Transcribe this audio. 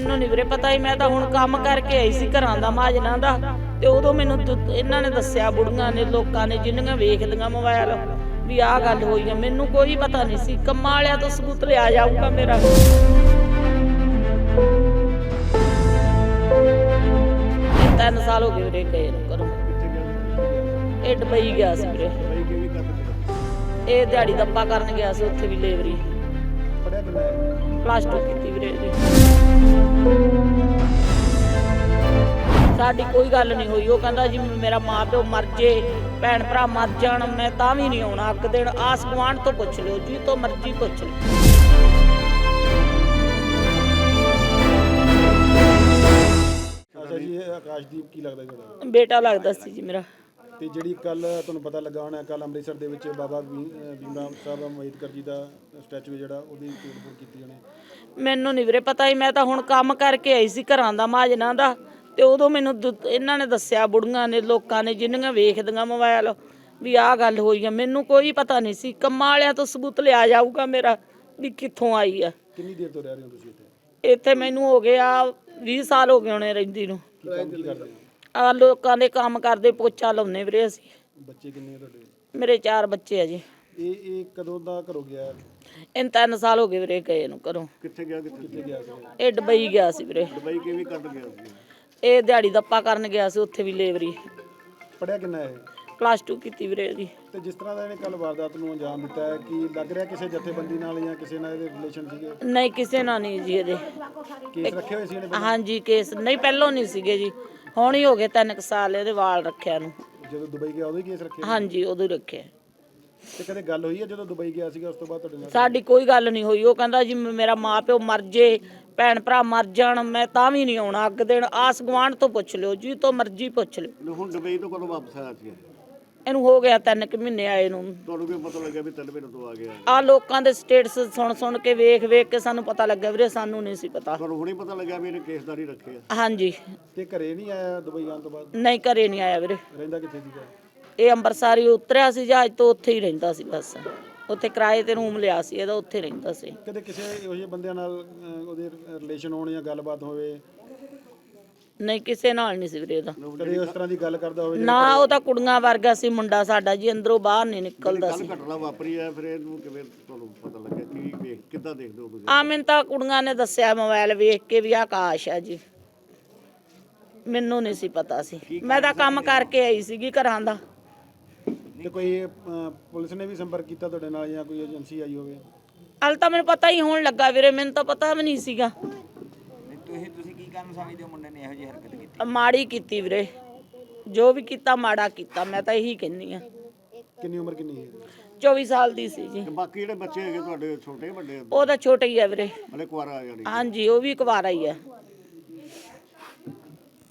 ਮੈਨੂੰ ਨਹੀਂ ਵੀਰੇ ਪਤਾ ਹੀ ਮੈਂ ਤਾਂ ਹੁਣ ਕੰਮ ਕਰਕੇ ਆਈ ਸੀ ਘਰਾਂ ਦਾ ਮਾਜਨਾ ਦਾ। ਤੇ ਉਦੋਂ ਮੈਨੂੰ ਦ- ਇਹਨਾਂ ਨੇ ਦੱਸਿਆ ਬੁੜੀਆਂ ਨੇ, ਲੋਕਾਂ ਨੇ ਜਿੰਨੀਆਂ ਵੇਖਦੀਆਂ ਮੋਬਾਈਲ ਵੀ ਆਹ ਗੱਲ ਹੋਈ ਆ। ਮੈਨੂੰ ਕੋਈ ਪਤਾ ਨਹੀਂ ਸੀ, ਕੰਮਾਂ ਵਾਲਿਆਂ ਤੋਂ ਸਬੂਤ ਲਿਆ ਜਾਊਗਾ ਮੇਰਾ। ਇਹ ਤਿੰਨ ਸਾਲ ਹੋ ਗਏ ਵੀਰੇ ਗਏ ਨੂੰ ਘਰੋਂ। ਇਹ ਡਬਈ ਗਿਆ ਸੀ ਵੀਰੇ। ਇਹ ਦਿਹਾੜੀ ਦੱਪਾ ਕਰਨ ਗਿਆ ਸੀ, ਉੱਥੇ ਵੀ ਲੇਵਰੀ ਪੜਿਆ ਕਿੰਨਾ ਹੈ ਪਲੱਸ 2 ਕੀਤੀ ਵੀਰੇ ਇਹਦੀ। ਸਾਡੀ ਕੋਈ ਗੱਲ ਨਹੀਂ ਹੋਈ। ਉਹ ਕਹਿੰਦਾ ਜੀ ਮੇਰਾ ਮਾਂ ਪਿਓ ਮਰ ਜੇ ਭੈਣ ਭਰਾ ਮਰ ਜਾਣ ਮੈਂ ਤਾਂ ਵੀ ਨਹੀਂ ਆਉਣਾ ਅੱਗ ਦੇਣ। ਆਸ ਗੁਆਂਢ ਤੋਂ ਪੁੱਛ ਲਿਓ ਜੀ ਤੋਂ ਮਰਜ਼ੀ ਪੁੱਛ ਲਿਓ। ਅੱਛਾ ਜੀ ਇਹ ਆਕਾਸ਼ਦੀਪ ਕੀ ਲੱਗਦਾ ਤੁਹਾਡਾ? ਬੇਟਾ ਲੱਗਦਾ ਸੀ ਜੀ ਮੇਰਾ। ਤੇ ਜਿਹੜੀ ਕੱਲ ਤੁਹਾਨੂੰ ਪਤਾ ਲੱਗਾ ਹੋਣਾ ਕੱਲ ਅੰਮ੍ਰਿਤਸਰ ਦੇ ਵਿੱਚ ਬਾਬਾ ਭੀਮ ਰਾਮ ਸਾਹਿਬ ਅੰਬੇਦਕਰ ਜੀ ਦਾ ਸਟੈਚੂ ਜਿਹੜਾ ਉਹਦੀ ਤੋੜਫੋੜ ਕੀਤੀ ਉਹਨੇ। ਮੈਨੂੰ ਨਹੀਂ ਵੀਰੇ ਪਤਾ ਹੀ ਮੈਂ ਤਾਂ ਹੁਣ ਕੰਮ ਕਰਕੇ ਆਈ ਸੀ ਘਰਾਂ ਦਾ ਮਾਜਨਾ ਦਾ ਤੇ ਉਦੋਂ ਮੈਨੂੰ ਦ- ਇਹਨਾਂ ਨੇ ਦੱਸਿਆ ਬੁੜੀਆਂ ਨੇ ਲੋਕਾਂ ਨੇ ਜਿੰਨੀਆਂ ਵੇਖਦੀਆਂ ਮੋਬਾਈਲ ਵੀ ਆਹ ਗੱਲ ਹੋਈ ਆ ਮੈਨੂੰ ਕੋਈ ਪਤਾ ਨਹੀਂ ਸੀ ਕੰਮਾਂ ਵਾਲਿਆਂ ਤੋਂ ਸਬੂਤ ਲਿਆ ਜਾਊਗਾ ਮੇਰਾ ਵੀ ਕਿੱਥੋਂ ਆਈ ਆ। ਕਿੰਨੀ ਦੇਰ ਤੋਂ ਰਹਿ ਰਹੇ ਹੋ ਤੁਸੀਂ ਇੱਥੇ? ਇੱਥੇ ਮੈਨੂੰ ਹੋ ਗਿਆ 20 ਸਾਲ ਹੋ ਗਏ ਹੋਣੇ ਰਹਿੰਦੀ ਨੂੰ। ਕੀ ਕੰਮ ਕੀ ਕਰਦੇ ਹੋ? ਆ ਲੋਕਾਂ ਦੇ ਕੰਮ ਕਰਦੇ ਪੋਚਾ ਲਾਉਨੇ ਵੀਰੇ ਅਸੀਂ। ਬੱਚੇ ਕਿੰਨੇ ਆ ਤੁਹਾਡੇ? ਮੇਰੇ ਚਾਰ ਬੱਚੇ ਆ ਜੀ। ਇਹ ਇਹ ਕਦੋਂ ਦਾ ਘਰੋਂ ਗਿਆ? ਇਹਨ ਤਿੰਨ ਸਾਲ ਹੋ ਗਏ ਵੀਰੇ ਗਏ ਨੂੰ ਘਰੋਂ। ਕਿੱਥੇ ਗਿਆ ਕਿੱਥੇ ਗਿਆ ਸੀ? ਇਹ ਦੁਬਈ ਗਿਆ ਸੀ ਵੀਰੇ। ਦੁਬਈ ਕਿਵੇਂ ਕੱਢ ਗਿਆ ਸੀ? ਇਹ ਦਿਹਾੜੀ ਦੱਪਾ ਕਰਨ ਗਿਆ ਸੀ ਉੱਥੇ ਵੀ ਲੇਬਰੀ ਪੜਿਆ ਕਿੰਨਾ ਹੈ ਪਲੱਸ 2 ਕੀਤੀ ਵੀਰੇ ਇਹਦੀ। ਤੇ ਜਿਸ ਤਰ੍ਹਾਂ ਦਾ ਇਹਨੇ ਕੱਲ ਵਾਰਦਾਤ ਨੂੰ ਅੰਜਾਮ ਦਿੱਤਾ ਹੈ ਕਿ ਲੱਗ ਰਿਹਾ ਕਿਸੇ ਜਥੇਬੰਦੀ ਨਾਲ ਜਾਂ ਕਿਸੇ ਨਾਲ ਇਹਦੇ ਰਿਲੇਸ਼ਨ ਸੀਗੇ? ਨਹੀਂ ਕਿਸੇ ਨਾਲ ਨਹੀਂ ਜੀ ਇਹਦੇ। ਕੇਸ ਰੱਖੇ ਹੋਏ ਸੀ ਇਹਨੇ ਪਹਿਲਾਂ? ਹਾਂਜੀ ਕੇਸ ਨਹੀਂ ਪਹਿਲੋਂ ਨਹੀਂ ਸੀਗੇ ਜੀ। ਹੁਣ ਹੀ ਹੋ ਗਏ ਤਿੰਨ ਕੁ ਸਾਲ ਇਹਦੇ ਵਾਲ ਰੱਖਿਆ ਨੂੰ। ਜਦੋਂ ਦੁਬਈ ਗਿਆ ਉਦੋਂ ਹੀ ਕੇਸ ਰੱਖੇ ਹਾਂਜੀ ਉਦੋਂ ਹੀ ਰੱਖਿਆ ਤੇ ਕਦੇ ਗੱਲ ਹੋਈ ਹੈ ਜਦੋਂ ਦੁਬਈ ਗਿਆ ਸੀਗਾ ਉਸ ਤੋਂ ਬਾਅਦ ਤੁਹਾਡੇ ਨਾਲ? ਸਾਡੀ ਕੋਈ ਗੱਲ ਨਹੀਂ ਹੋਈ। ਉਹ ਕਹਿੰਦਾ ਜੀ ਮ- ਮੇਰਾ ਮਾਂ ਪਿਓ ਮਰ ਜੇ ਭੈਣ ਭਰਾ ਮਰ ਜਾਣ ਮੈਂ ਤਾਂ ਵੀ ਨਹੀਂ ਆਉਣਾ। ਅੱਗ ਦੇਣ ਆਸ ਗੁਆਂਢ ਤੋਂ ਪੁੱਛ ਲਿਓ ਜੀ ਤੋਂ ਮਰਜ਼ੀ ਪੁੱਛ ਲਿਓ। ਹੁਣ ਦੁਬਈ ਤੋਂ ਕਦੋਂ ਵਾਪਸ ਆਇਆ ਸੀ ਇਹਨੂੰ ਹੋ ਗਿਆ ਤਿੰਨ ਕੁ ਮਹੀਨੇ ਆਏ ਨੂੰ। ਤੁਹਾਨੂੰ ਕਿਵੇਂ ਪਤਾ ਲੱਗਿਆ ਵੀ ਤਿੰਨ ਮਹੀਨੇ ਤੋਂ ਆ ਗਿਆ ਆ ਲੋਕਾਂ ਦੇ ਸਟੇਟਸ ਸੁਣ ਸੁਣ ਕੇ ਵੇਖ ਵੇਖ ਕੇ ਸਾਨੂੰ ਪਤਾ ਲੱਗਾ ਵੀਰੇ ਸਾਨੂੰ ਨਹੀਂ ਸੀ ਪਤਾ। ਤੁਹਾਨੂੰ ਹੁਣੇ ਪਤਾ ਲੱਗਿਆ ਵੀ ਇਹਨੇ ਕੇਸਦਾਰੀ ਰੱਖੇ ਆ? ਹਾਂਜੀ। ਤੇ ਘਰੇ ਨਹੀਂ ਆਇਆ ਦੁਬਈ ਆਉਣ ਤੋਂ ਬਾਅਦ? ਨਹੀਂ ਘਰੇ ਨਹੀਂ ਆਇਆ ਵੀਰੇ। ਰਹਿੰਦਾ ਕਿੱਥੇ ਸੀਗਾ? ਇਹ ਅੰਮ੍ਰਿਤਸਰ ਹੀ ਉਤਰਿਆ ਸੀ ਜਹਾਜ਼ ਤੋਂ ਉੱਥੇ ਹੀ ਰਹਿੰਦਾ ਸੀ ਬਸ। ਉੱਥੇ ਕਿਰਾਏ ਤੇ ਰੂਮ ਲਿਆ ਸੀ ਇਹਦਾ ਉੱਥੇ ਰਹਿੰਦਾ ਸੀ। ਕਦੇ ਕਿਸੇ ਇਹੋ ਜਿਹੇ ਬੰਦਿਆਂ ਨਾਲ ਅਹ, ਉਹਦੇ ਰਿਲੇਸ਼ਨ ਹੋਣ ਜਾਂ ਗੱਲਬਾਤ ਹੋਵੇ? ਨਹੀਂ ਕਿਸੇ ਨਾਲ ਨਹੀਂ ਸੀ ਵੀਰੇ ਇਹਦਾ। ਕਦੇ ਉਸ ਤਰ੍ਹਾਂ ਦੀ ਗੱਲ ਕਰਦਾ ਹੋਵੇ? ਨਾ ਉਹ ਤਾਂ ਕੁੜੀਆਂ ਵਰਗਾ ਸੀ ਮੁੰਡਾ ਸਾਡਾ ਜੀ ਅੰਦਰੋਂ ਬਾਹਰ ਨਹੀਂ ਨਿਕਲਦਾ ਸੀ। ਘਟਨਾ ਵਾਪਰੀ ਹੈ ਫਿਰ ਇਹਨੂੰ ਕਿਵੇਂ ਤੁਹਾਨੂੰ ਪਤਾ ਲੱਗਿਆ? ਕੀ ਵੇਖ ਕਿੱਦਾਂ ਦੇਖਦੇ ਹੋ ਤੁਸੀਂ? ਆ ਮੈਨੂੰ ਤਾਂ ਕੁੜੀਆਂ ਨੇ ਦੱਸਿਆ ਮੋਬਾਈਲ ਵੇਖ ਕੇ ਵੀ ਆਕਾਸ਼ ਆ ਜੀ। ਮੈਨੂੰ ਨਹੀਂ ਸੀ ਪਤਾ ਸੀ। ਮੈਂ ਤਾਂ ਕੰਮ ਕਰਕੇ ਆਈ ਸੀਗੀ ਘਰਾਂ ਦਾ। ਤੇ ਕੋਈ ਅਹ, ਪੁਲਿਸ ਨੇ ਵੀ ਸੰਪਰਕ ਕੀਤਾ ਤੁਹਾਡੇ ਨਾਲ ਜਾਂ ਕੋਈ ਏਜੰਸੀ ਆਈ ਹੋਵੇ? ਹਲ ਤਾਂ ਮੈਨੂੰ ਪਤਾ ਹੀ ਹੋਣ ਲੱਗਾ ਵੀਰੇ ਮੈਨੂੰ ਤਾਂ ਪਤਾ ਵੀ ਨਹੀਂ ਸੀਗਾ। ਨਹੀਂ ਤੁਸੀਂ ਤੁਸੀਂ ਕੀ ਕਾਰਨ ਸਮਝਦੇ ਹੋ ਮੁੰਡੇ ਨੇ ਇਹੋ ਜਿਹੀ ਹਰਕਤ ਕੀਤੀ? ਮਾੜੀ ਕੀਤੀ ਵੀਰੇ। ਜੋ ਵੀ ਕੀਤਾ ਮਾੜਾ ਕੀਤਾ ਮੈਂ ਤਾਂ ਇਹੀ ਕਹਿੰਨੀ ਆ ਕਿੰਨੀ ਉਮਰ ਕਿੰਨੀ ਹੈ? 24 ਸਾਲ ਦੀ ਸੀ ਜੀ। ਬਾਕੀ ਜਿਹੜੇ ਬੱਚੇ ਹੈਗੇ ਤੁਹਾਡੇ ਛੋਟੇ ਵੱਡੇ? ਉਹ ਤਾਂ ਛੋਟਾ ਹੀ ਆ ਵੀਰੇ। ਹਲੇ ਕੁਆਰਾ ਆ ਜਾਣੀ। ਹਾਂਜੀ ਉਹ ਵੀ ਕੁਵਾਰਾ ਹੀ ਆ।